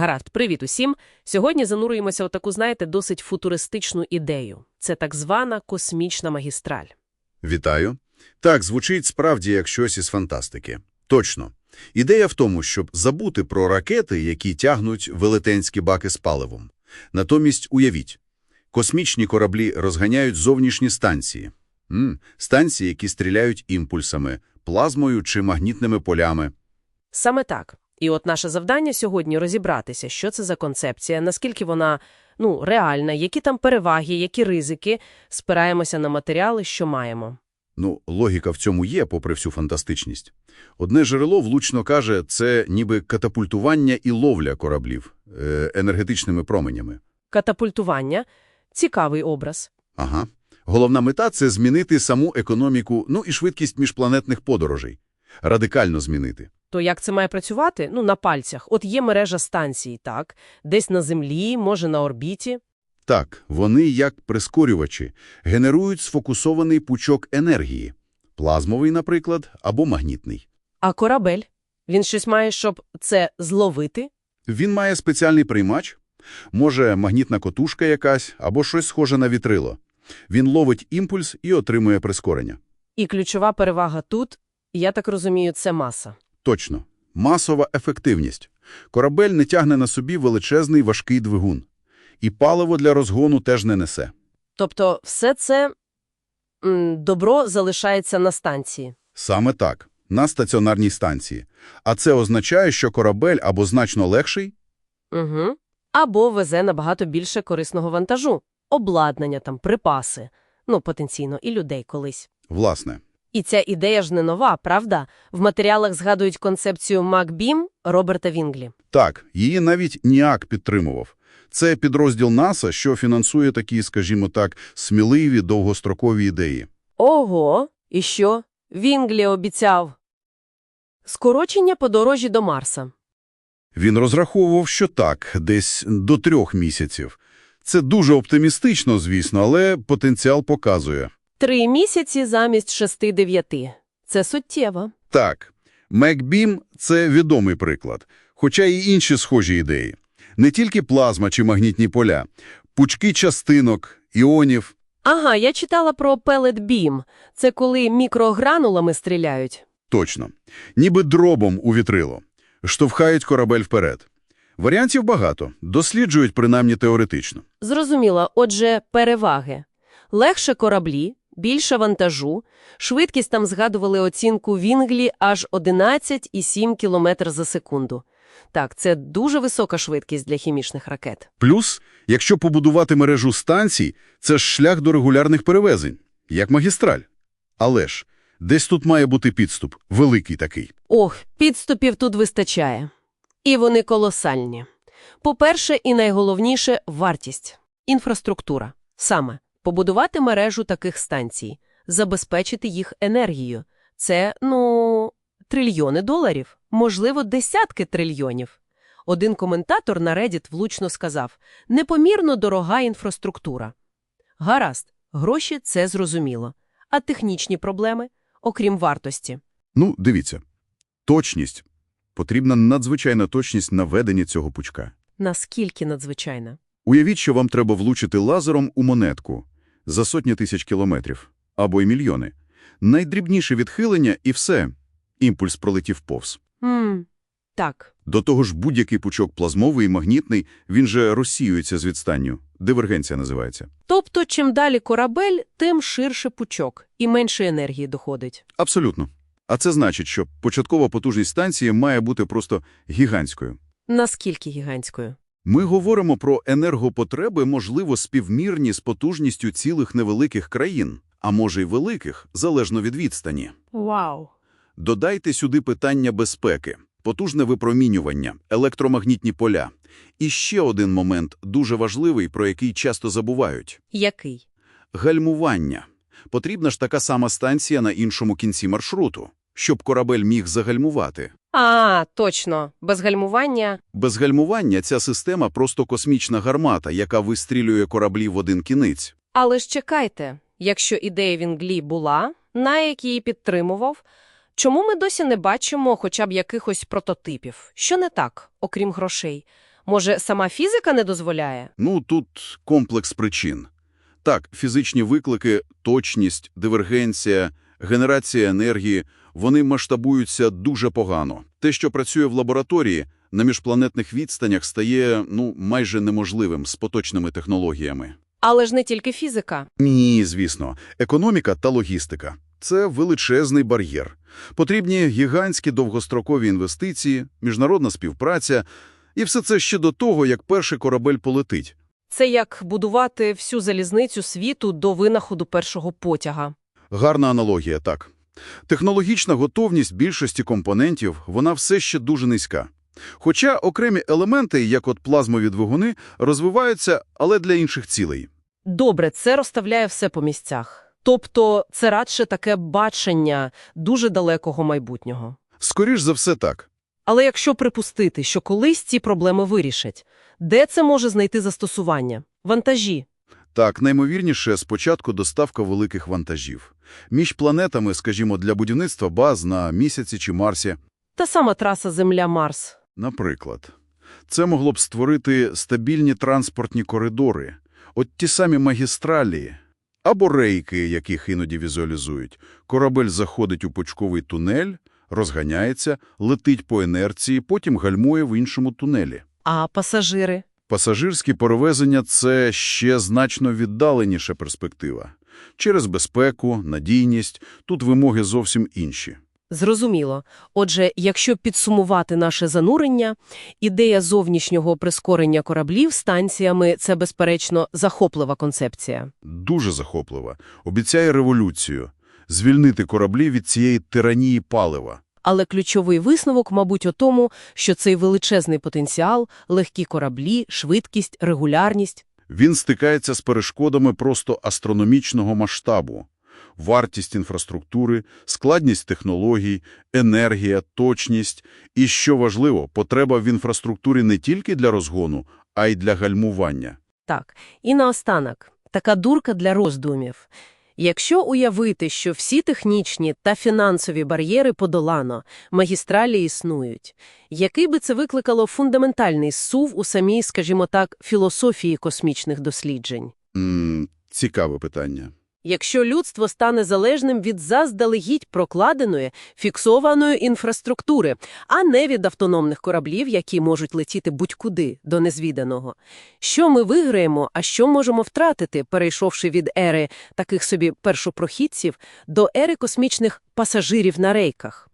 Гаразд, привіт усім. Сьогодні занурюємося у таку, знаєте, досить футуристичну ідею. Це так звана космічна магістраль. Вітаю. Так, звучить справді як щось із фантастики. Точно. Ідея в тому, щоб забути про ракети, які тягнуть велетенські баки з паливом. Натомість уявіть, космічні кораблі розганяють зовнішні станції. М, станції, які стріляють імпульсами, плазмою чи магнітними полями. Саме так. І от наше завдання сьогодні розібратися, що це за концепція, наскільки вона ну, реальна, які там переваги, які ризики. Спираємося на матеріали, що маємо. Ну, логіка в цьому є, попри всю фантастичність. Одне джерело влучно каже, це ніби катапультування і ловля кораблів е, енергетичними променями. Катапультування – цікавий образ. Ага. Головна мета – це змінити саму економіку, ну і швидкість міжпланетних подорожей. Радикально змінити. То як це має працювати? Ну, на пальцях. От є мережа станцій, так? Десь на Землі, може на орбіті. Так, вони, як прискорювачі, генерують сфокусований пучок енергії. Плазмовий, наприклад, або магнітний. А корабель? Він щось має, щоб це зловити? Він має спеціальний приймач, може магнітна котушка якась, або щось схоже на вітрило. Він ловить імпульс і отримує прискорення. І ключова перевага тут, я так розумію, це маса. Точно. Масова ефективність. Корабель не тягне на собі величезний важкий двигун. І паливо для розгону теж не несе. Тобто все це добро залишається на станції. Саме так. На стаціонарній станції. А це означає, що корабель або значно легший, Угу. Або везе набагато більше корисного вантажу. Обладнання, там, припаси. Ну, потенційно, і людей колись. власне. І ця ідея ж не нова, правда? В матеріалах згадують концепцію МакБім Роберта Вінглі. Так, її навіть НІАК підтримував. Це підрозділ НАСА, що фінансує такі, скажімо так, сміливі довгострокові ідеї. Ого! І що? Вінглі обіцяв. Скорочення подорожі до Марса. Він розраховував, що так, десь до трьох місяців. Це дуже оптимістично, звісно, але потенціал показує. Три місяці замість шести-дев'яти. Це суттєво. Так, МекБім – це відомий приклад, хоча і інші схожі ідеї. Не тільки плазма чи магнітні поля, пучки частинок, іонів. Ага, я читала про Beam. Це коли мікрогранулами стріляють. Точно. Ніби дробом у вітрило. Штовхають корабель вперед. Варіантів багато, досліджують принаймні теоретично. Зрозуміло, отже, переваги. Легше кораблі, більше вантажу, швидкість там згадували оцінку Вінглі аж 11,7 км за секунду. Так, це дуже висока швидкість для хімічних ракет. Плюс, якщо побудувати мережу станцій, це ж шлях до регулярних перевезень, як магістраль. Але ж, десь тут має бути підступ, великий такий. Ох, підступів тут вистачає. І вони колосальні. По-перше, і найголовніше – вартість. Інфраструктура. Саме. Побудувати мережу таких станцій, забезпечити їх енергією. Це, ну, трильйони доларів, можливо, десятки трильйонів. Один коментатор на Reddit влучно сказав – непомірно дорога інфраструктура. Гаразд, гроші – це зрозуміло. А технічні проблеми, окрім вартості? Ну, дивіться. Точність. Потрібна надзвичайна точність на веденні цього пучка. Наскільки надзвичайна? Уявіть, що вам треба влучити лазером у монетку за сотні тисяч кілометрів, або й мільйони. Найдрібніше відхилення і все. Імпульс пролетів повз. Ммм, так. До того ж, будь-який пучок плазмовий і магнітний, він же розсіюється з відстанню. Дивергенція називається. Тобто, чим далі корабель, тим ширше пучок і менше енергії доходить. Абсолютно. А це значить, що початкова потужність станції має бути просто гігантською. Наскільки гігантською? Ми говоримо про енергопотреби, можливо, співмірні з потужністю цілих невеликих країн, а може й великих, залежно від відстані. Вау. Додайте сюди питання безпеки, потужне випромінювання, електромагнітні поля. І ще один момент, дуже важливий, про який часто забувають Який? – гальмування. Потрібна ж така сама станція на іншому кінці маршруту, щоб корабель міг загальмувати. А, точно. Без гальмування. Без гальмування ця система просто космічна гармата, яка вистрілює кораблі в один кінець. Але ж чекайте, якщо ідея Вінглі була, Найк її підтримував, чому ми досі не бачимо хоча б якихось прототипів? Що не так, окрім грошей? Може, сама фізика не дозволяє? Ну, тут комплекс причин. Так, фізичні виклики, точність, дивергенція, генерація енергії – вони масштабуються дуже погано. Те, що працює в лабораторії, на міжпланетних відстанях стає, ну, майже неможливим з поточними технологіями. Але ж не тільки фізика. Ні, звісно. Економіка та логістика – це величезний бар'єр. Потрібні гігантські довгострокові інвестиції, міжнародна співпраця – і все це ще до того, як перший корабель полетить. Це як будувати всю залізницю світу до винаходу першого потяга. Гарна аналогія, так. Технологічна готовність більшості компонентів, вона все ще дуже низька. Хоча окремі елементи, як от плазмові двигуни, розвиваються, але для інших цілей. Добре, це розставляє все по місцях. Тобто це радше таке бачення дуже далекого майбутнього. Скоріш за все так. Але якщо припустити, що колись ці проблеми вирішать, де це може знайти застосування? Вантажі. Так, наймовірніше, спочатку доставка великих вантажів. Між планетами, скажімо, для будівництва баз на Місяці чи Марсі. Та сама траса Земля-Марс. Наприклад, це могло б створити стабільні транспортні коридори, от ті самі магістралі або рейки, яких іноді візуалізують. Корабель заходить у почковий тунель, розганяється, летить по інерції, потім гальмує в іншому тунелі. А пасажири? Пасажирські перевезення – це ще значно віддаленіша перспектива. Через безпеку, надійність – тут вимоги зовсім інші. Зрозуміло. Отже, якщо підсумувати наше занурення, ідея зовнішнього прискорення кораблів станціями – це, безперечно, захоплива концепція. Дуже захоплива. Обіцяє революцію. Звільнити кораблі від цієї тиранії палива. Але ключовий висновок, мабуть, у тому, що цей величезний потенціал, легкі кораблі, швидкість, регулярність Він стикається з перешкодами просто астрономічного масштабу. Вартість інфраструктури, складність технологій, енергія, точність і, що важливо, потреба в інфраструктурі не тільки для розгону, а й для гальмування. Так, і наостанок, така дурка для роздумів. Якщо уявити, що всі технічні та фінансові бар'єри подолано, магістралі існують, який би це викликало фундаментальний сув у самій, скажімо так, філософії космічних досліджень? Mm, цікаве питання. Якщо людство стане залежним від заздалегідь прокладеної, фіксованої інфраструктури, а не від автономних кораблів, які можуть летіти будь-куди до незвіданого, що ми виграємо, а що можемо втратити, перейшовши від ери таких собі першопрохідців до ери космічних пасажирів на рейках?